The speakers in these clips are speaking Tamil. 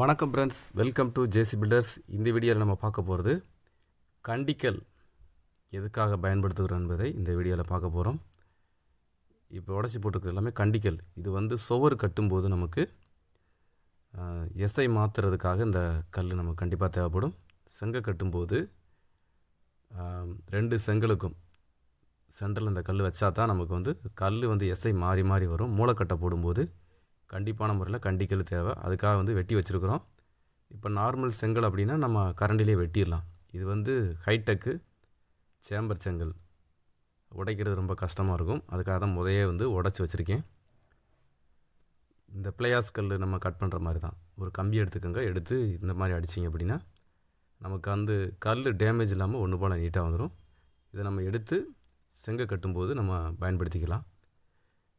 வணக்கம் friends welcome to JC builders இந்த வீடியோவில் நம்ம பார்க்க போகிறது கண்டிக்கல். எதுக்காக பயன்படுத்துகிறோம் என்பதை இந்த வீடியோவில் பார்க்க போகிறோம் இப்போ உடச்சி போட்டிருக்கிறது எல்லாமே கண்டிக்கல். இது வந்து சுவர் கட்டும்போது நமக்கு எஸ்ஐ மாற்றுறதுக்காக இந்த கல் நமக்கு கண்டிப்பாக தேவைப்படும். செங்கை கட்டும்போது ரெண்டு செங்கலுக்கும் சென்டரில் இந்த கல் வச்சா தான் நமக்கு வந்து கல் வந்து எஸ்ஐ மாறி மாறி வரும். மூளைக்கட்டை போடும்போது கண்டிப்பான முறையில் கண்டிக்கல் தேவை. அதுக்காக வந்து வெட்டி வச்சுருக்குறோம். இப்போ நார்மல் செங்கல் அப்படின்னா நம்ம கரண்டிலே வெட்டிடலாம். இது வந்து ஹைடெக்கு சேம்பர் செங்கல். உடைக்கிறது ரொம்ப கஷ்டமாக இருக்கும். அதுக்காக தான் முதையே வந்து உடச்சி வச்சுருக்கேன். இந்த பிளேயாஸ் கல் நம்ம கட் பண்ணுற மாதிரி தான். ஒரு கம்பி எடுத்துக்கோங்க. எடுத்து இந்த மாதிரி அடிச்சிங்க அப்படின்னா நமக்கு அந்த கல் டேமேஜ் இல்லாமல் ஒன்று போல் நீட்டாக வந்துடும் இதை நம்ம எடுத்து செங்கல் கட்டும்போது நம்ம பயன்படுத்திக்கலாம்.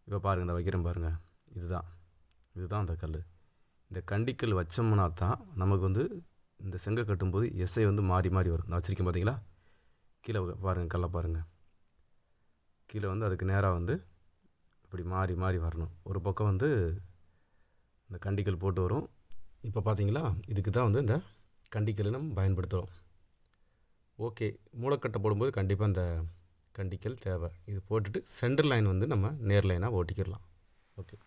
இப்போ பாருங்கள் இந்த வைக்கிறேன் பாருங்கள் இதுதான். இதுதான் அந்த கல் இந்த கண்டிக்கல் வச்சோம்னா தான் நமக்கு வந்து இந்த செங்கை கட்டும்போது எஸ்ஐ வந்து மாறி மாறி வரும். நான் வச்சுருக்கேன் பார்த்தீங்களா கீழே பாருங்கள் கல்லை பாருங்கள் கீழே வந்து அதுக்கு நேராக வந்து இப்படி மாறி மாறி வரணும். ஒரு பக்கம் வந்து இந்த கண்டிக்கல் போட்டு வரும். இப்போ பார்த்தீங்களா இதுக்கு தான் வந்து இந்த கண்டிக்கல் நம்ம பயன்படுத்துகிறோம் ஓகே. மூளைக்கட்டை போடும்போது கண்டிப்பாக இந்த கண்டிக்கல் தேவை. இது போட்டுட்டு சென்டர் லைன் வந்து நம்ம நேர் லைனாக ஓட்டிக்கிடலாம். ஓகே.